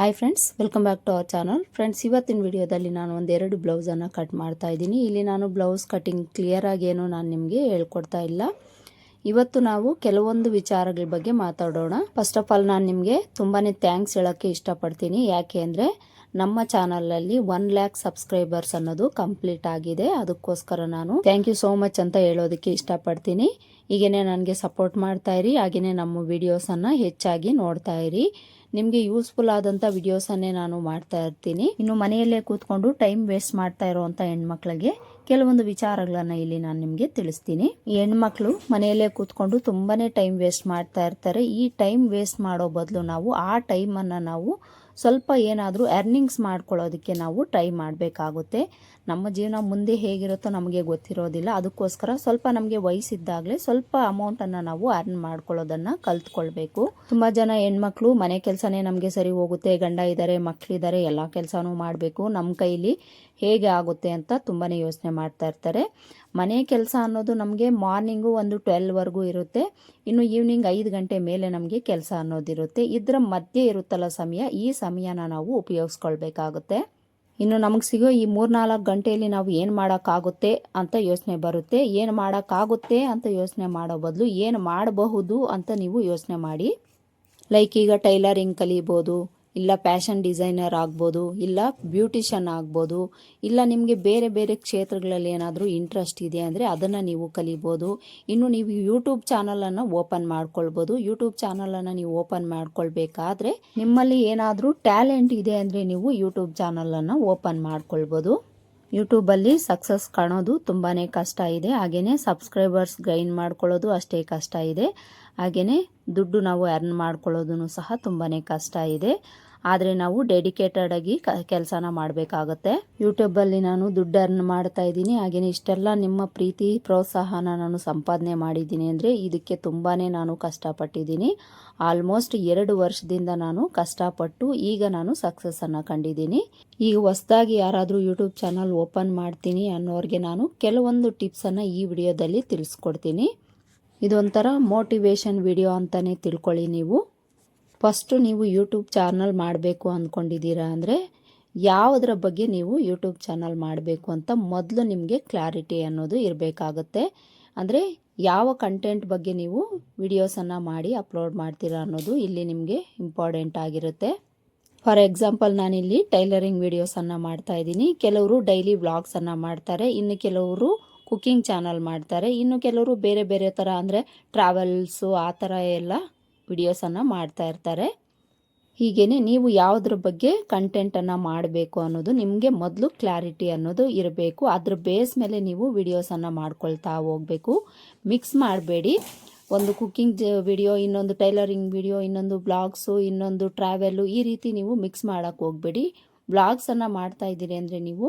Hi friends welcome back to our channel friends ಇವತ್ತಿನ ವಿಡಿಯೋದಲ್ಲಿ ನಾನು ಒಂದೆರಡು ಬ್ಲೌಸನ್ನು ಕಟ್ ಮಾಡ್ತಾ ಇದ್ದೀನಿ. ಇಲ್ಲಿ ನಾನು ಬ್ಲೌಸ್ ಕಟಿಂಗ್ ಕ್ಲಿಯರಾಗಿ ಏನು ನಾನು ನಿಮಗೆ ಹೇಳ್ಕೊಡ್ತಾ ಇಲ್ಲ. ಇವತ್ತು ನಾವು ಕೆಲವೊಂದು ವಿಚಾರಗಳ ಬಗ್ಗೆ ಮಾತಾಡೋಣ. ಫಸ್ಟ್ ಆಫ್ ಆಲ್ ನಾನು ನಿಮಗೆ ತುಂಬಾ ಥ್ಯಾಂಕ್ಸ್ ಹೇಳೋಕ್ಕೆ ಇಷ್ಟಪಡ್ತೀನಿ. ಯಾಕೆ ಅಂದರೆ ನಮ್ಮ ಚಾನಲಲ್ಲಿ ಒನ್ ಲ್ಯಾಕ್ ಸಬ್ಸ್ಕ್ರೈಬರ್ಸ್ ಅನ್ನೋದು ಕಂಪ್ಲೀಟ್ ಆಗಿದೆ. ಅದಕ್ಕೋಸ್ಕರ ನಾನು ಥ್ಯಾಂಕ್ ಯು ಸೋ ಮಚ್ ಅಂತ ಹೇಳೋದಕ್ಕೆ ಇಷ್ಟಪಡ್ತೀನಿ. ಹೀಗೇನೆ ನನಗೆ ಸಪೋರ್ಟ್ ಮಾಡ್ತಾ ಇರಿ. ಹಾಗೆಯೇ ನಮ್ಮ ವಿಡಿಯೋಸನ್ನು ಹೆಚ್ಚಾಗಿ ನೋಡ್ತಾ ಇರಿ. ನಿಮಗೆ ಯೂಸ್ಫುಲ್ ಆದಂಥ ವಿಡಿಯೋಸನ್ನೇ ನಾನು ಮಾಡ್ತಾ ಇರ್ತೀನಿ. ಇನ್ನು ಮನೆಯಲ್ಲೇ ಕೂತ್ಕೊಂಡು ಟೈಮ್ ವೇಸ್ಟ್ ಮಾಡ್ತಾ ಇರುವಂಥ ಹೆಣ್ಮಕ್ಳಿಗೆ ಕೆಲವೊಂದು ವಿಚಾರಗಳನ್ನ ಇಲ್ಲಿ ನಾನು ನಿಮಗೆ ತಿಳಿಸ್ತೀನಿ. ಹೆಣ್ಮಕ್ಳು ಮನೆಯಲ್ಲೇ ಕೂತ್ಕೊಂಡು ತುಂಬಾನೇ ಟೈಮ್ ವೇಸ್ಟ್ ಮಾಡ್ತಾ ಇರ್ತಾರೆ. ಈ ಟೈಮ್ ವೇಸ್ಟ್ ಮಾಡೋ ಬದಲು ನಾವು ಆ ಟೈಮನ್ನು ನಾವು ಸ್ವಲ್ಪ ಏನಾದರೂ ಅರ್ನಿಂಗ್ಸ್ ಮಾಡ್ಕೊಳ್ಳೋದಕ್ಕೆ ನಾವು ಟ್ರೈ ಮಾಡಬೇಕಾಗುತ್ತೆ. ನಮ್ಮ ಜೀವನ ಮುಂದೆ ಹೇಗಿರುತ್ತೋ ನಮಗೆ ಗೊತ್ತಿರೋದಿಲ್ಲ. ಅದಕ್ಕೋಸ್ಕರ ಸ್ವಲ್ಪ ನಮಗೆ ವಯಸ್ಸಿದ್ದಾಗಲೇ ಸ್ವಲ್ಪ ಅಮೌಂಟನ್ನು ನಾವು ಅರ್ನ್ ಮಾಡ್ಕೊಳ್ಳೋದನ್ನು ಕಲ್ತ್ಕೊಳ್ಬೇಕು. ತುಂಬ ಜನ ಹೆಣ್ಮಕ್ಳು ಮನೆ ಕೆಲಸನೇ ನಮಗೆ ಸರಿ ಹೋಗುತ್ತೆ. ಗಂಡ ಇದ್ದಾರೆ ಮಕ್ಕಳಿದ್ದಾರೆ ಎಲ್ಲ ಕೆಲಸನೂ ಮಾಡಬೇಕು. ನಮ್ಮ ಕೈಲಿ ಹೇಗೆ ಆಗುತ್ತೆ ಅಂತ ತುಂಬಾ ಯೋಚನೆ ಮಾಡ್ತಾ ಇರ್ತಾರೆ. ಮನೆ ಕೆಲಸ ಅನ್ನೋದು ನಮಗೆ ಮಾರ್ನಿಂಗು ಒಂದು ಟ್ವೆಲ್ವರೆಗೂ ಇರುತ್ತೆ. ಇನ್ನು ಈವ್ನಿಂಗ್ ಐದು ಗಂಟೆ ಮೇಲೆ ನಮಗೆ ಕೆಲಸ ಅನ್ನೋದಿರುತ್ತೆ ಇದರ ಮಧ್ಯೆ ಇರುತ್ತಲ್ಲ ಸಮಯ, ಈ ಸಮಯನ ನಾವು ಉಪಯೋಗಿಸ್ಕೊಳ್ಬೇಕಾಗುತ್ತೆ. ಇನ್ನು ನಮಗೆ ಸಿಗೋ ಈ ಮೂರ್ನಾಲ್ಕು ಗಂಟೆಯಲ್ಲಿ ನಾವು ಏನು ಮಾಡೋಕ್ಕಾಗುತ್ತೆ ಅಂತ ಯೋಚನೆ ಬರುತ್ತೆ. ಏನು ಮಾಡೋಕ್ಕಾಗುತ್ತೆ ಅಂತ ಯೋಚನೆ ಮಾಡೋ ಬದಲು ಏನು ಮಾಡಬಹುದು ಅಂತ ನೀವು ಯೋಚನೆ ಮಾಡಿ. ಲೈಕ್ ಈಗ ಟೈಲರಿಂಗ್ ಕಲಿಬೋದು ಇಲ್ಲ ಫ್ಯಾಷನ್ ಡಿಸೈನರ್ ಆಗ್ಬೋದು, ಇಲ್ಲ ಬ್ಯೂಟಿಷನ್ ಆಗ್ಬೋದು, ಇಲ್ಲ ನಿಮಗೆ ಬೇರೆ ಬೇರೆ ಕ್ಷೇತ್ರಗಳಲ್ಲಿ ಏನಾದರೂ ಇಂಟ್ರೆಸ್ಟ್ ಇದೆ ಅಂದರೆ ಅದನ್ನು ನೀವು ಕಲಿಬೋದು. ಇನ್ನು ನೀವು ಯೂಟ್ಯೂಬ್ ಚಾನಲನ್ನು ಓಪನ್ ಮಾಡ್ಕೊಳ್ಬೋದು. ಯೂಟ್ಯೂಬ್ ಚಾನಲನ್ನು ನೀವು ಓಪನ್ ಮಾಡ್ಕೊಳ್ಬೇಕಾದ್ರೆ ನಿಮ್ಮಲ್ಲಿ ಏನಾದರೂ ಟ್ಯಾಲೆಂಟ್ ಇದೆ ಅಂದರೆ ನೀವು ಯೂಟ್ಯೂಬ್ ಚಾನಲನ್ನು ಓಪನ್ ಮಾಡ್ಕೊಳ್ಬೋದು. ಯೂಟ್ಯೂಬಲ್ಲಿ ಸಕ್ಸಸ್ ಕಾಣೋದು ತುಂಬಾ ಕಷ್ಟ ಇದೆ. ಹಾಗೆಯೇ ಸಬ್ಸ್ಕ್ರೈಬರ್ಸ್ ಗೈನ್ ಮಾಡ್ಕೊಳ್ಳೋದು ಅಷ್ಟೇ ಕಷ್ಟ ಇದೆ. ಹಾಗೆಯೇ ದುಡ್ಡು ನಾವು ಅರ್ನ್ ಮಾಡ್ಕೊಳ್ಳೋದು ಸಹ ತುಂಬಾ ಕಷ್ಟ ಇದೆ. ಆದರೆ ನಾವು ಡೆಡಿಕೇಟೆಡ್ ಆಗಿ ಕೆಲಸನ ಮಾಡಬೇಕಾಗುತ್ತೆ. ಯೂಟ್ಯೂಬಲ್ಲಿ ನಾನು ದುಡ್ಡು ಅರ್ನ್ ಮಾಡ್ತಾ ಇದ್ದೀನಿ. ಹಾಗೆಯೇ ಇಷ್ಟೆಲ್ಲ ನಿಮ್ಮ ಪ್ರೀತಿ, ಪ್ರೋತ್ಸಾಹನ ನಾನು ಸಂಪಾದನೆ ಮಾಡಿದ್ದೀನಿ ಅಂದರೆ ಇದಕ್ಕೆ ತುಂಬಾ ನಾನು ಕಷ್ಟಪಟ್ಟಿದ್ದೀನಿ. ಆಲ್ಮೋಸ್ಟ್ ಎರಡು ವರ್ಷದಿಂದ ನಾನು ಕಷ್ಟಪಟ್ಟು ಈಗ ನಾನು ಸಕ್ಸಸ್ಸನ್ನು ಕಂಡಿದ್ದೀನಿ. ಈಗ ಹೊಸದಾಗಿ ಯಾರಾದರೂ ಯೂಟ್ಯೂಬ್ ಚಾನಲ್ ಓಪನ್ ಮಾಡ್ತೀನಿ ಅನ್ನೋರಿಗೆ ನಾನು ಕೆಲವೊಂದು ಟಿಪ್ಸನ್ನು ಈ ವಿಡಿಯೋದಲ್ಲಿ ತಿಳಿಸ್ಕೊಡ್ತೀನಿ. ಇದೊಂಥರ ಮೋಟಿವೇಶನ್ ವಿಡಿಯೋ ಅಂತಲೇ ತಿಳ್ಕೊಳ್ಳಿ ನೀವು. ಫಸ್ಟು ನೀವು ಯೂಟ್ಯೂಬ್ ಚಾನಲ್ ಮಾಡಬೇಕು ಅಂದ್ಕೊಂಡಿದ್ದೀರಾ ಅಂದರೆ ಯಾವುದರ ಬಗ್ಗೆ ನೀವು ಯೂಟ್ಯೂಬ್ ಚಾನಲ್ ಮಾಡಬೇಕು ಅಂತ ಮೊದಲು ನಿಮಗೆ ಕ್ಲಾರಿಟಿ ಅನ್ನೋದು ಇರಬೇಕಾಗುತ್ತೆ. ಅಂದರೆ ಯಾವ ಕಂಟೆಂಟ್ ಬಗ್ಗೆ ನೀವು ವಿಡಿಯೋಸನ್ನು ಮಾಡಿ ಅಪ್ಲೋಡ್ ಮಾಡ್ತೀರಾ ಅನ್ನೋದು ಇಲ್ಲಿ ನಿಮಗೆ ಇಂಪಾರ್ಟೆಂಟ್ ಆಗಿರುತ್ತೆ. ಫಾರ್ ಎಕ್ಸಾಂಪಲ್ ನಾನಿಲ್ಲಿ ಟೈಲರಿಂಗ್ ವಿಡಿಯೋಸನ್ನು ಮಾಡ್ತಾ ಇದ್ದೀನಿ. ಕೆಲವರು ಡೈಲಿ ವ್ಲಾಗ್ಸನ್ನು ಮಾಡ್ತಾರೆ. ಇನ್ನು ಕೆಲವರು ಕುಕ್ಕಿಂಗ್ ಚಾನಲ್ ಮಾಡ್ತಾರೆ. ಇನ್ನು ಕೆಲವರು ಬೇರೆ ಬೇರೆ ಥರ ಅಂದರೆ ಟ್ರಾವೆಲ್ಸು ಆ ಥರ ಎಲ್ಲ ವಿಡಿಯೋಸನ್ನು ಮಾಡ್ತಾ ಇರ್ತಾರೆ. ಹೀಗೇ ನೀವು ಯಾವುದ್ರ ಬಗ್ಗೆ ಕಂಟೆಂಟನ್ನು ಮಾಡಬೇಕು ಅನ್ನೋದು ನಿಮಗೆ ಮೊದಲು ಕ್ಲಾರಿಟಿ ಅನ್ನೋದು ಇರಬೇಕು. ಅದ್ರ ಬೇಸ್ ಮೇಲೆ ನೀವು ವಿಡಿಯೋಸನ್ನು ಮಾಡ್ಕೊಳ್ತಾ ಹೋಗಬೇಕು. ಮಿಕ್ಸ್ ಮಾಡಬೇಡಿ. ಒಂದು ಕುಕ್ಕಿಂಗ್ ವಿಡಿಯೋ ಇನ್ನೊಂದು ಟೈಲರಿಂಗ್ ವಿಡಿಯೋ ಇನ್ನೊಂದು ಬ್ಲಾಗ್ಸು ಇನ್ನೊಂದು ಟ್ರಾವೆಲ್ಲು ಈ ರೀತಿ ನೀವು ಮಿಕ್ಸ್ ಮಾಡೋಕ್ಕೆ ಹೋಗಬೇಡಿ. ಬ್ಲಾಗ್ಸನ್ನು ಮಾಡ್ತಾ ಇದ್ದೀರಿ ಅಂದರೆ ನೀವು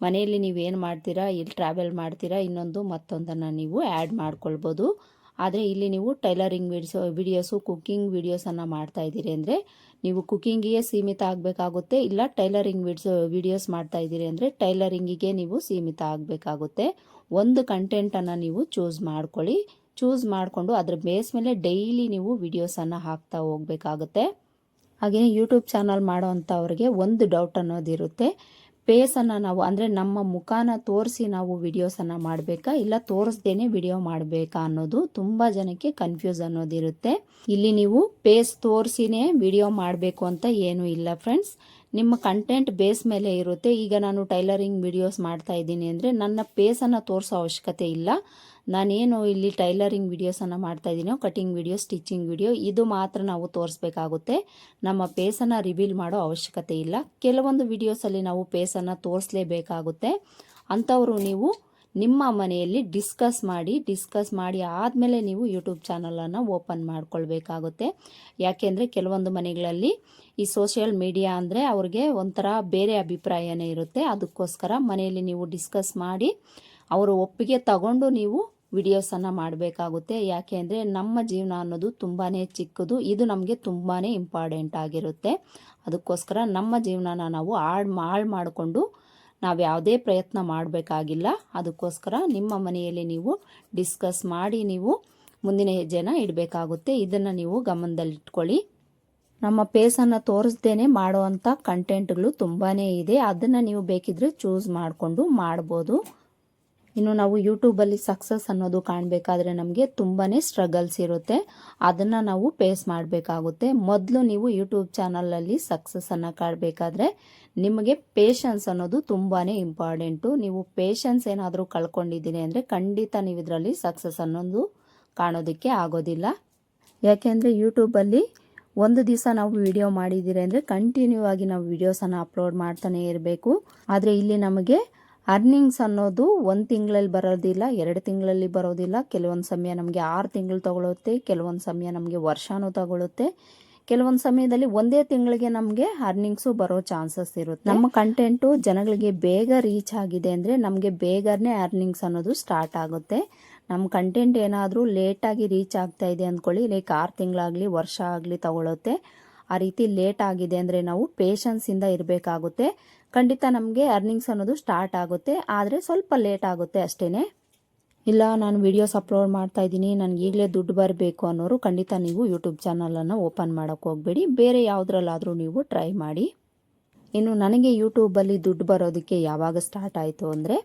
ಮನೆಯಲ್ಲಿ ನೀವೇನು ಮಾಡ್ತೀರಾ ಇಲ್ಲಿ ಟ್ರಾವೆಲ್ ಮಾಡ್ತೀರಾ, ಇನ್ನೊಂದು ಮತ್ತೊಂದನ್ನು ನೀವು ಆ್ಯಡ್ ಮಾಡ್ಕೊಳ್ಬೋದು. ಆದರೆ ಇಲ್ಲಿ ನೀವು ಟೈಲರಿಂಗ್ ವಿಡಿಸೋ, ವಿಡಿಯೋಸು, ಕುಕ್ಕಿಂಗ್ ವಿಡಿಯೋಸನ್ನು ಮಾಡ್ತಾ ಇದ್ದೀರಿ ಅಂದರೆ ನೀವು ಕುಕ್ಕಿಂಗಿಗೆ ಸೀಮಿತ ಆಗಬೇಕಾಗುತ್ತೆ, ಇಲ್ಲ ಟೈಲರಿಂಗ್ ವಿಡಿಸೋ, ವಿಡಿಯೋಸ್ ಮಾಡ್ತಾ ಇದ್ದೀರಿ ಅಂದರೆ ಟೈಲರಿಂಗಿಗೆ ನೀವು ಸೀಮಿತ ಆಗಬೇಕಾಗುತ್ತೆ. ಒಂದು ಕಂಟೆಂಟನ್ನು ನೀವು ಚೂಸ್ ಮಾಡ್ಕೊಳ್ಳಿ. ಚೂಸ್ ಮಾಡಿಕೊಂಡು ಅದ್ರ ಬೇಸ್ ಮೇಲೆ ಡೈಲಿ ನೀವು ವಿಡಿಯೋಸನ್ನು ಹಾಕ್ತಾ ಹೋಗಬೇಕಾಗುತ್ತೆ. ಹಾಗೆಯೇ ಯೂಟ್ಯೂಬ್ ಚಾನಲ್ ಮಾಡೋ ಅಂಥವ್ರಿಗೆ ಒಂದು ಡೌಟ್ ಅನ್ನೋದಿರುತ್ತೆ. ಫೇಸನ್ನು ನಾವು, ಅಂದರೆ ನಮ್ಮ ಮುಖಾನ ತೋರಿಸಿ ನಾವು ವಿಡಿಯೋಸನ್ನು ಮಾಡಬೇಕಾ? ಇಲ್ಲ ತೋರಿಸ್ದೇನೆ ವಿಡಿಯೋ ಮಾಡಬೇಕಾ ಅನ್ನೋದು ತುಂಬ ಜನಕ್ಕೆ ಕನ್ಫ್ಯೂಸ್ ಅನ್ನೋದಿರುತ್ತೆ. ಇಲ್ಲಿ ನೀವು ಫೇಸ್ ತೋರಿಸಿನೇ ವಿಡಿಯೋ ಮಾಡಬೇಕು ಅಂತ ಏನೂ ಇಲ್ಲ ಫ್ರೆಂಡ್ಸ್ ನಿಮ್ಮ ಕಂಟೆಂಟ್ ಬೇಸ್ ಮೇಲೆ ಇರುತ್ತೆ. ಈಗ ನಾನು ಟೈಲರಿಂಗ್ ವಿಡಿಯೋಸ್ ಮಾಡ್ತಾ ಇದ್ದೀನಿ ಅಂದರೆ ನನ್ನ ಫೇಸನ್ನು ತೋರಿಸೋ ಅವಶ್ಯಕತೆ ಇಲ್ಲ. ನಾನೇನು ಇಲ್ಲಿ ಟೈಲರಿಂಗ್ ವಿಡಿಯೋಸನ್ನು ಮಾಡ್ತಾ ಇದ್ದೀನೋ ಕಟಿಂಗ್ ವಿಡಿಯೋ, ಸ್ಟಿಚಿಂಗ್ ವಿಡಿಯೋ, ಇದು ಮಾತ್ರ ನಾವು ತೋರಿಸ್ಬೇಕಾಗುತ್ತೆ. ನಮ್ಮ ಪೇಸನ್ನು ರಿವೀಲ್ ಮಾಡೋ ಅವಶ್ಯಕತೆ ಇಲ್ಲ. ಕೆಲವೊಂದು ವಿಡಿಯೋಸಲ್ಲಿ ನಾವು ಪೇಸನ್ನು ತೋರಿಸಲೇಬೇಕಾಗುತ್ತೆ. ಅಂಥವರು ನೀವು ನಿಮ್ಮ ಮನೆಯಲ್ಲಿ ಡಿಸ್ಕಸ್ ಮಾಡಿ ಡಿಸ್ಕಸ್ ಮಾಡಿ ಆದಮೇಲೆ ನೀವು ಯೂಟ್ಯೂಬ್ ಚಾನಲನ್ನು ಓಪನ್ ಮಾಡ್ಕೊಳ್ಬೇಕಾಗುತ್ತೆ. ಯಾಕೆಂದರೆ ಕೆಲವೊಂದು ಮನೆಗಳಲ್ಲಿ ಈ ಸೋಷಿಯಲ್ ಮೀಡಿಯಾ ಅಂದರೆ ಅವ್ರಿಗೆ ಒಂಥರ ಬೇರೆ ಅಭಿಪ್ರಾಯನೇ ಇರುತ್ತೆ. ಅದಕ್ಕೋಸ್ಕರ ಮನೆಯಲ್ಲಿ ನೀವು ಡಿಸ್ಕಸ್ ಮಾಡಿ, ಅವರು ಒಪ್ಪಿಗೆ ತಗೊಂಡು ನೀವು ವಿಡಿಯೋಸನ್ನು ಮಾಡಬೇಕಾಗುತ್ತೆ. ಯಾಕೆ ಅಂದರೆ ನಮ್ಮ ಜೀವನ ಅನ್ನೋದು ತುಂಬಾ ಚಿಕ್ಕದು. ಇದು ನಮಗೆ ತುಂಬಾ ಇಂಪಾರ್ಟೆಂಟ್ ಆಗಿರುತ್ತೆ. ಅದಕ್ಕೋಸ್ಕರ ನಮ್ಮ ಜೀವನನ ನಾವು ಹಾಳು ಹಾಳು ಮಾಡಿಕೊಂಡು ನಾವು ಯಾವುದೇ ಪ್ರಯತ್ನ ಮಾಡಬೇಕಾಗಿಲ್ಲ. ಅದಕ್ಕೋಸ್ಕರ ನಿಮ್ಮ ಮನೆಯಲ್ಲಿ ನೀವು ಡಿಸ್ಕಸ್ ಮಾಡಿ ನೀವು ಮುಂದಿನ ಹೆಜ್ಜೆನ ಇಡಬೇಕಾಗುತ್ತೆ. ಇದನ್ನು ನೀವು ಗಮನದಲ್ಲಿಟ್ಕೊಳ್ಳಿ. ನಮ್ಮ ಪೇಸನ್ನು ತೋರಿಸ್ದೇನೆ ಮಾಡುವಂಥ ಕಂಟೆಂಟ್ಗಳು ತುಂಬಾ ಇದೆ. ಅದನ್ನು ನೀವು ಬೇಕಿದ್ರೆ ಚೂಸ್ ಮಾಡಿಕೊಂಡು ಮಾಡ್ಬೋದು. ಇನ್ನು ನಾವು ಯೂಟ್ಯೂಬಲ್ಲಿ ಸಕ್ಸಸ್ ಅನ್ನೋದು ಕಾಣಬೇಕಾದ್ರೆ ನಮಗೆ ತುಂಬಾ ಸ್ಟ್ರಗಲ್ಸ್ ಇರುತ್ತೆ. ಅದನ್ನು ನಾವು ಫೇಸ್ ಮಾಡಬೇಕಾಗುತ್ತೆ. ಮೊದಲು ನೀವು ಯೂಟ್ಯೂಬ್ ಚಾನಲಲ್ಲಿ ಸಕ್ಸಸ್ಸನ್ನು ಕಾಣಬೇಕಾದ್ರೆ ನಿಮಗೆ ಪೇಷನ್ಸ್ ಅನ್ನೋದು ತುಂಬಾ ಇಂಪಾರ್ಟೆಂಟು ನೀವು ಪೇಷನ್ಸ್ ಏನಾದರೂ ಕಳ್ಕೊಂಡಿದ್ದೀನಿ ಅಂದರೆ ಖಂಡಿತ ನೀವು ಇದರಲ್ಲಿ ಸಕ್ಸಸ್ ಅನ್ನೋದು ಕಾಣೋದಕ್ಕೆ ಆಗೋದಿಲ್ಲ. ಯಾಕೆಂದರೆ ಯೂಟ್ಯೂಬಲ್ಲಿ ಒಂದು ದಿವಸ ನಾವು ವಿಡಿಯೋ ಮಾಡಿದ್ದೀರಿ ಅಂದರೆ ಕಂಟಿನ್ಯೂ ಆಗಿ ನಾವು ವಿಡಿಯೋಸನ್ನು ಅಪ್ಲೋಡ್ ಮಾಡ್ತಾನೆ ಇರಬೇಕು. ಆದರೆ ಇಲ್ಲಿ ನಮಗೆ ಅರ್ನಿಂಗ್ಸ್ ಅನ್ನೋದು ಒಂದು ತಿಂಗಳಲ್ಲಿ ಬರೋದಿಲ್ಲ ಎರಡು ತಿಂಗಳಲ್ಲಿ ಬರೋದಿಲ್ಲ. ಕೆಲವೊಂದು ಸಮಯ ನಮಗೆ ಆರು ತಿಂಗಳು ತಗೊಳುತ್ತೆ ಕೆಲವೊಂದು ಸಮಯ ನಮಗೆ ವರ್ಷನೂ ತಗೊಳುತ್ತೆ. ಕೆಲವೊಂದು ಸಮಯದಲ್ಲಿ ಒಂದೇ ತಿಂಗಳಿಗೆ ನಮಗೆ ಅರ್ನಿಂಗ್ಸು ಬರೋ ಚಾನ್ಸಸ್ ಇರುತ್ತೆ. ನಮ್ಮ ಕಂಟೆಂಟು ಜನಗಳಿಗೆ ಬೇಗ ರೀಚ್ ಆಗಿದೆ ಅಂದರೆ ನಮಗೆ ಬೇಗನೆ ಅರ್ನಿಂಗ್ಸ್ ಅನ್ನೋದು ಸ್ಟಾರ್ಟ್ ಆಗುತ್ತೆ. ನಮ್ಮ ಕಂಟೆಂಟ್ ಏನಾದರೂ ಲೇಟಾಗಿ ರೀಚ್ ಆಗ್ತಾ ಇದೆ ಅಂದ್ಕೊಳ್ಳಿ ಲೈಕ್ ಆರು ತಿಂಗಳಾಗಲಿ ವರ್ಷ ಆಗಲಿ ತಗೊಳುತ್ತೆ. ಆ ರೀತಿ ಲೇಟ್ ಆಗಿದೆ ಅಂದರೆ ನಾವು ಪೇಷನ್ಸಿಂದ ಇರಬೇಕಾಗುತ್ತೆ. ಖಂಡಿತ ನಮಗೆ ಅರ್ನಿಂಗ್ಸ್ ಅನ್ನೋದು ಸ್ಟಾರ್ಟ್ ಆಗುತ್ತೆ, ಆದರೆ ಸ್ವಲ್ಪ ಲೇಟ್ ಆಗುತ್ತೆ ಅಷ್ಟೇ ಇಲ್ಲ, ನಾನು ವೀಡಿಯೋಸ್ ಅಪ್ಲೋಡ್ ಮಾಡ್ತಾ ಇದ್ದೀನಿ, ನನಗೆ ಈಗಲೇ ದುಡ್ಡು ಬರಬೇಕು ಅನ್ನೋರು ಖಂಡಿತ ನೀವು ಯೂಟ್ಯೂಬ್ ಚಾನಲನ್ನು ಓಪನ್ ಮಾಡೋಕ್ಕೆ ಹೋಗಬೇಡಿ. ಬೇರೆ ಯಾವುದ್ರಲ್ಲಾದರೂ ನೀವು ಟ್ರೈ ಮಾಡಿ. ಇನ್ನು ನನಗೆ ಯೂಟ್ಯೂಬಲ್ಲಿ ದುಡ್ಡು ಬರೋದಕ್ಕೆ ಯಾವಾಗ ಸ್ಟಾರ್ಟ್ ಆಯಿತು ಅಂದರೆ,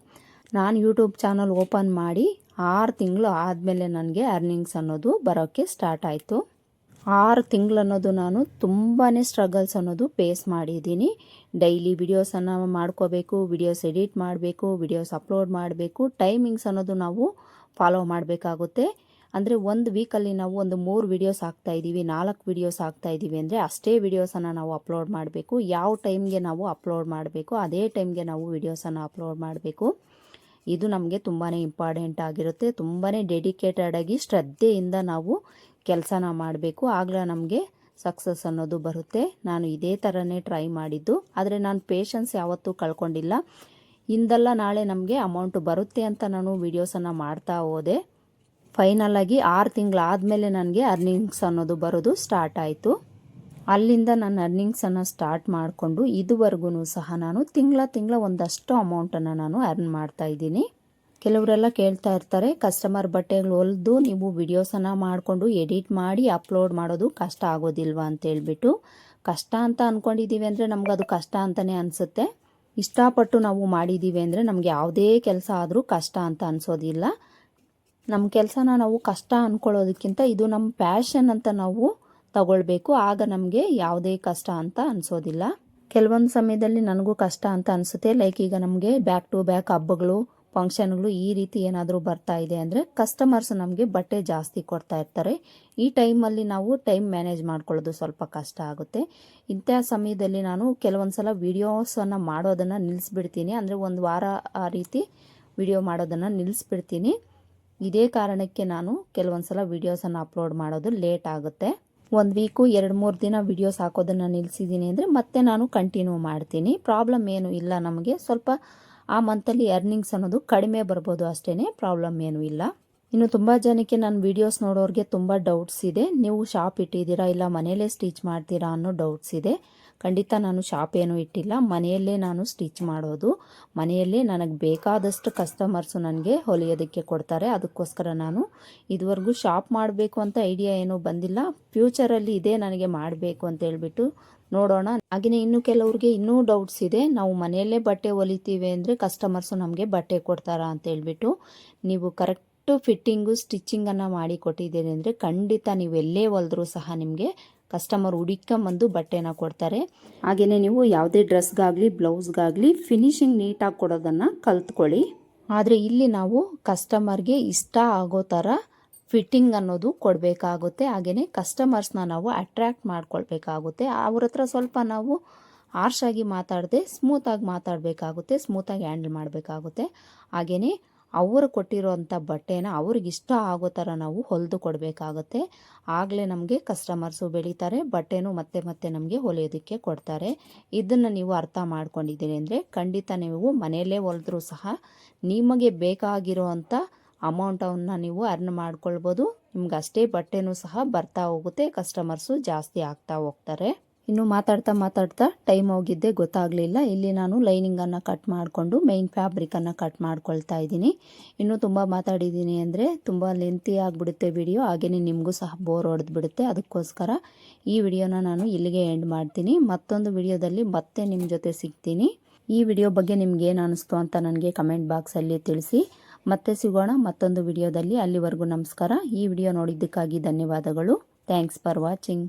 ನಾನು ಯೂಟ್ಯೂಬ್ ಚಾನಲ್ ಓಪನ್ ಮಾಡಿ ಆರು ತಿಂಗಳು ಆದಮೇಲೆ ನನಗೆ ಅರ್ನಿಂಗ್ಸ್ ಅನ್ನೋದು ಬರೋಕ್ಕೆ ಸ್ಟಾರ್ಟ್ ಆಯಿತು. ಆರು ತಿಂಗಳು ಅನ್ನೋದು ನಾನು ತುಂಬಾ ಸ್ಟ್ರಗಲ್ಸ್ ಅನ್ನೋದು ಫೇಸ್ ಮಾಡಿದ್ದೀನಿ. ಡೈಲಿ ವಿಡಿಯೋಸನ್ನು ಮಾಡ್ಕೋಬೇಕು ವಿಡಿಯೋಸ್ ಎಡಿಟ್ ಮಾಡಬೇಕು ವಿಡಿಯೋಸ್ ಅಪ್ಲೋಡ್ ಮಾಡಬೇಕು. ಟೈಮಿಂಗ್ಸ್ ಅನ್ನೋದು ನಾವು ಫಾಲೋ ಮಾಡಬೇಕಾಗುತ್ತೆ. ಅಂದರೆ ಒಂದು ವೀಕಲ್ಲಿ ನಾವು ಒಂದು ಮೂರು ವಿಡಿಯೋಸ್ ಹಾಕ್ತಾ ಇದ್ದೀವಿ, ನಾಲ್ಕು ವಿಡಿಯೋಸ್ ಹಾಕ್ತಾ ಇದ್ದೀವಿ ಅಂದರೆ ಅಷ್ಟೇ ವಿಡಿಯೋಸನ್ನು ನಾವು ಅಪ್ಲೋಡ್ ಮಾಡಬೇಕು. ಯಾವ ಟೈಮ್ಗೆ ನಾವು ಅಪ್ಲೋಡ್ ಮಾಡಬೇಕು, ಅದೇ ಟೈಮ್ಗೆ ನಾವು ವಿಡಿಯೋಸನ್ನು ಅಪ್ಲೋಡ್ ಮಾಡಬೇಕು. ಇದು ನಮಗೆ ತುಂಬಾ ಇಂಪಾರ್ಟೆಂಟ್ ಆಗಿರುತ್ತೆ. ತುಂಬಾ ಡೆಡಿಕೇಟೆಡ್ ಆಗಿ ಶ್ರದ್ಧೆಯಿಂದ ನಾವು ಕೆಲಸನ ಮಾಡಬೇಕು, ಆಗಲೇ ನಮಗೆ ಸಕ್ಸಸ್ ಅನ್ನೋದು ಬರುತ್ತೆ. ನಾನು ಇದೇ ಥರನೇ ಟ್ರೈ ಮಾಡಿದ್ದು. ಆದರೆ ನಾನು ಪೇಷನ್ಸ್ ಯಾವತ್ತೂ ಕಳ್ಕೊಂಡಿಲ್ಲ. ಇಂದಲ್ಲ ನಾಳೆ ನಮಗೆ ಅಮೌಂಟ್ ಬರುತ್ತೆ ಅಂತ ನಾನು ವೀಡಿಯೋಸನ್ನು ಮಾಡ್ತಾ ಹೋದೆ. ಫೈನಲ್ ಆಗಿ ಆರು ತಿಂಗಳಾದಮೇಲೆ ನನಗೆ ಅರ್ನಿಂಗ್ಸ್ ಅನ್ನೋದು ಬರೋದು ಸ್ಟಾರ್ಟ್ ಆಯಿತು. ಅಲ್ಲಿಂದ ನಾನು ಅರ್ನಿಂಗ್ಸನ್ನು ಸ್ಟಾರ್ಟ್ ಮಾಡಿಕೊಂಡು ಇದುವರೆಗೂ ಸಹ ನಾನು ತಿಂಗಳ ತಿಂಗಳ ಒಂದಷ್ಟು ಅಮೌಂಟನ್ನು ನಾನು ಅರ್ನ್ ಮಾಡ್ತಾ ಇದ್ದೀನಿ. ಕೆಲವರೆಲ್ಲ ಕೇಳ್ತಾ ಇರ್ತಾರೆ, ಕಸ್ಟಮರ್ ಬಟ್ಟೆಗಳು ಹೊಲಿದು ನೀವು ವಿಡಿಯೋಸನ್ನು ಮಾಡಿಕೊಂಡು ಎಡಿಟ್ ಮಾಡಿ ಅಪ್ಲೋಡ್ ಮಾಡೋದು ಕಷ್ಟ ಆಗೋದಿಲ್ವಾ? ಅಂತೇಳ್ಬಿಟ್ಟು ಕಷ್ಟ ಅಂತ ಅಂದ್ಕೊಂಡಿದ್ದೀವಿ ಅಂದರೆ ನಮ್ಗೆ ಅದು ಕಷ್ಟ ಅಂತಲೇ ಅನಿಸುತ್ತೆ. ಇಷ್ಟಪಟ್ಟು ನಾವು ಮಾಡಿದ್ದೀವಿ ಅಂದರೆ ನಮಗೆ ಯಾವುದೇ ಕೆಲಸ ಆದರೂ ಕಷ್ಟ ಅಂತ ಅನಿಸೋದಿಲ್ಲ. ನಮ್ಮ ಕೆಲಸನ ನಾವು ಕಷ್ಟ ಅಂದ್ಕೊಳ್ಳೋದಕ್ಕಿಂತ ಇದು ನಮ್ಮ ಪ್ಯಾಷನ್ ಅಂತ ನಾವು ತಗೊಳ್ಬೇಕು. ಆಗ ನಮಗೆ ಯಾವುದೇ ಕಷ್ಟ ಅಂತ ಅನಿಸೋದಿಲ್ಲ. ಕೆಲವೊಂದು ಸಮಯದಲ್ಲಿ ನನಗೂ ಕಷ್ಟ ಅಂತ ಅನಿಸುತ್ತೆ. ಲೈಕ್ ಈಗ ನಮಗೆ ಬ್ಯಾಕ್ ಟು ಬ್ಯಾಕ್ ಹಬ್ಬಗಳು ಫಂಕ್ಷನ್ಗಳು ಈ ರೀತಿ ಏನಾದರೂ ಬರ್ತಾ ಇದೆ ಅಂದರೆ ಕಸ್ಟಮರ್ಸ್ ನಮಗೆ ಬಟ್ಟೆ ಜಾಸ್ತಿ ಕೊಡ್ತಾ ಇರ್ತಾರೆ. ಈ ಟೈಮಲ್ಲಿ ನಾವು ಟೈಮ್ ಮ್ಯಾನೇಜ್ ಮಾಡ್ಕೊಳ್ಳೋದು ಸ್ವಲ್ಪ ಕಷ್ಟ ಆಗುತ್ತೆ. ಇಂಥ ಸಮಯದಲ್ಲಿ ನಾನು ಕೆಲವೊಂದು ಸಲ ವೀಡಿಯೋಸನ್ನು ಮಾಡೋದನ್ನು ನಿಲ್ಲಿಸ್ಬಿಡ್ತೀನಿ ಅಂದರೆ ಒಂದು ವಾರ ಆ ರೀತಿ ವಿಡಿಯೋ ಮಾಡೋದನ್ನು ನಿಲ್ಲಿಸ್ಬಿಡ್ತೀನಿ ಇದೇ ಕಾರಣಕ್ಕೆ ನಾನು ಕೆಲವೊಂದು ಸಲ ವೀಡಿಯೋಸನ್ನು ಅಪ್ಲೋಡ್ ಮಾಡೋದು ಲೇಟ್ ಆಗುತ್ತೆ. ಒಂದು ವೀಕು ಎರಡು, ಮೂರು ದಿನ ವಿಡಿಯೋಸ್ ಹಾಕೋದನ್ನು ನಿಲ್ಲಿಸಿದ್ದೀನಿ ಅಂದರೆ ಮತ್ತೆ ನಾನು ಕಂಟಿನ್ಯೂ ಮಾಡ್ತೀನಿ. ಪ್ರಾಬ್ಲಮ್ ಏನು ಇಲ್ಲ ನಮಗೆ. ಸ್ವಲ್ಪ ಆ ಮಂತಲ್ಲಿ ಅರ್ನಿಂಗ್ಸ್ ಅನ್ನೋದು ಕಡಿಮೆ ಬರ್ಬೋದು ಅಷ್ಟೇ ಪ್ರಾಬ್ಲಮ್ ಏನೂ ಇಲ್ಲ. ಇನ್ನು ತುಂಬ ಜನಕ್ಕೆ ನನ್ನ ವಿಡಿಯೋಸ್ ನೋಡೋರಿಗೆ ತುಂಬ ಡೌಟ್ಸ್ ಇದೆ. ನೀವು ಶಾಪ್ ಇಟ್ಟಿದ್ದೀರಾ ಇಲ್ಲ ಮನೆಯಲ್ಲೇ ಸ್ಟಿಚ್ ಮಾಡ್ತೀರಾ ಅನ್ನೋ ಡೌಟ್ಸ್ ಇದೆ. ಖಂಡಿತ ನಾನು ಶಾಪ್ ಏನೂ ಇಟ್ಟಿಲ್ಲ. ಮನೆಯಲ್ಲೇ ನಾನು ಸ್ಟಿಚ್ ಮಾಡೋದು. ಮನೆಯಲ್ಲೇ ನನಗೆ ಬೇಕಾದಷ್ಟು ಕಸ್ಟಮರ್ಸು ನನಗೆ ಹೊಲಿಯೋದಕ್ಕೆ ಕೊಡ್ತಾರೆ. ಅದಕ್ಕೋಸ್ಕರ ನಾನು ಇದುವರೆಗೂ ಶಾಪ್ ಮಾಡಬೇಕು ಅಂತ ಐಡಿಯಾ ಏನೂ ಬಂದಿಲ್ಲ. ಫ್ಯೂಚರಲ್ಲಿ ಇದೇ ನನಗೆ ಮಾಡಬೇಕು ಅಂತ ಹೇಳ್ಬಿಟ್ಟು ನೋಡೋಣ. ಹಾಗೆಯೇ ಇನ್ನು ಕೆಲವ್ರಿಗೆ ಇನ್ನೂ ಡೌಟ್ಸ್ ಇದೆ. ನಾವು ಮನೆಯಲ್ಲೇ ಬಟ್ಟೆ ಹೊಲಿತೀವಿ ಅಂದರೆ ಕಸ್ಟಮರ್ಸು ನಮಗೆ ಬಟ್ಟೆ ಕೊಡ್ತಾರಾ ಅಂತ ಹೇಳ್ಬಿಟ್ಟು ನೀವು ಕರೆಕ್ಟು ಫಿಟ್ಟಿಂಗು ಸ್ಟಿಚ್ಚಿಂಗನ್ನು ಮಾಡಿ ಕೊಟ್ಟಿದ್ದೀರಿ ಅಂದರೆ ಖಂಡಿತ ನೀವು ಎಲ್ಲೇ ಹೊಲಿದ್ರೂ ಸಹ ನಿಮಗೆ ಕಸ್ಟಮರ್ ಹುಡುಕೊಂಬಂದು ಬಟ್ಟೆನ ಕೊಡ್ತಾರೆ. ಹಾಗೆಯೇ ನೀವು ಯಾವುದೇ ಡ್ರೆಸ್ಗಾಗಲಿ ಬ್ಲೌಸ್ಗಾಗಲಿ ಫಿನಿಶಿಂಗ್ ನೀಟಾಗಿ ಕೊಡೋದನ್ನು ಕಲ್ತ್ಕೊಳ್ಳಿ. ಆದರೆ ಇಲ್ಲಿ ನಾವು ಕಸ್ಟಮರ್ಗೆ ಇಷ್ಟ ಆಗೋ ಥರ ಫಿಟ್ಟಿಂಗ್ ಅನ್ನೋದು ಕೊಡಬೇಕಾಗುತ್ತೆ. ಹಾಗೆಯೇ ಕಸ್ಟಮರ್ಸ್ನ ನಾವು ಅಟ್ರ್ಯಾಕ್ಟ್ ಮಾಡ್ಕೊಳ್ಬೇಕಾಗುತ್ತೆ. ಅವ್ರ ಹತ್ರ ಸ್ವಲ್ಪ ನಾವು ಆರ್ಶಾಗಿ ಮಾತಾಡದೆ ಸ್ಮೂತಾಗಿ ಮಾತಾಡಬೇಕಾಗುತ್ತೆ ಸ್ಮೂತಾಗಿ ಹ್ಯಾಂಡಲ್ ಮಾಡಬೇಕಾಗುತ್ತೆ. ಹಾಗೆಯೇ ಅವರು ಕೊಟ್ಟಿರೋಂಥ ಬಟ್ಟೆನ ಅವ್ರಿಗಿಷ್ಟ ಆಗೋ ಥರ ನಾವು ಹೊಲಿದು ಕೊಡಬೇಕಾಗುತ್ತೆ. ಆಗಲೇ ನಮಗೆ ಕಸ್ಟಮರ್ಸು ಬೆಳೀತಾರೆ, ಬಟ್ಟೆನೂ ಮತ್ತೆ ಮತ್ತೆ ನಮಗೆ ಹೊಲಿಯೋದಕ್ಕೆ ಕೊಡ್ತಾರೆ. ಇದನ್ನು ನೀವು ಅರ್ಥ ಮಾಡ್ಕೊಂಡಿದ್ದೀರಿ ಅಂದರೆ ಖಂಡಿತ ನೀವು ಮನೆಯಲ್ಲೇ ಹೊಲಿದ್ರೂ ಸಹ ನಿಮಗೆ ಬೇಕಾಗಿರುವಂಥ ಅಮೌಂಟನ್ನು ನೀವು ಅರ್ನ್ ಮಾಡ್ಕೊಳ್ಬೋದು. ನಿಮ್ಗೆ ಅಷ್ಟೇ ಬಟ್ಟೆನೂ ಸಹ ಬರ್ತಾ ಹೋಗುತ್ತೆ, ಕಸ್ಟಮರ್ಸು ಜಾಸ್ತಿ ಆಗ್ತಾ ಹೋಗ್ತಾರೆ. ಇನ್ನು ಮಾತಾಡ್ತಾ ಮಾತಾಡ್ತಾ ಟೈಮ್ ಹೋಗಿದ್ದೆ ಗೊತ್ತಾಗಲಿಲ್ಲ. ಇಲ್ಲಿ ನಾನು ಲೈನಿಂಗನ್ನು ಕಟ್ ಮಾಡಿಕೊಂಡು ಮೇಯ್ನ್ ಫ್ಯಾಬ್ರಿಕನ್ನು ಕಟ್ ಮಾಡ್ಕೊಳ್ತಾ ಇದ್ದೀನಿ. ಇನ್ನೂ ತುಂಬ ಮಾತಾಡಿದ್ದೀನಿ ಅಂದರೆ ತುಂಬ ಲೆಂತಿ ಆಗಿಬಿಡುತ್ತೆ ವಿಡಿಯೋ ಹಾಗೆಯೇ ನಿಮಗೂ ಸಹ ಬೋರ್ ಹೊಡೆದ್ಬಿಡುತ್ತೆ. ಅದಕ್ಕೋಸ್ಕರ ಈ ವಿಡಿಯೋನ ನಾನು ಇಲ್ಲಿಗೆ ಎಂಡ್ ಮಾಡ್ತೀನಿ. ಮತ್ತೊಂದು ವಿಡಿಯೋದಲ್ಲಿ ಮತ್ತೆ ನಿಮ್ಮ ಜೊತೆ ಸಿಗ್ತೀನಿ. ಈ ವಿಡಿಯೋ ಬಗ್ಗೆ ನಿಮ್ಗೆ ಏನು ಅನಿಸ್ತು ಅಂತ ನನಗೆ ಕಮೆಂಟ್ ಬಾಕ್ಸಲ್ಲಿ ತಿಳಿಸಿ. ಮತ್ತೆ ಸಿಗೋಣ ಮತ್ತೊಂದು ವಿಡಿಯೋದಲ್ಲಿ ಅಲ್ಲಿವರೆಗೂ ನಮಸ್ಕಾರ. ಈ ವಿಡಿಯೋ ನೋಡಿದ್ದಕ್ಕಾಗಿ ಧನ್ಯವಾದಗಳು. Thanks for watching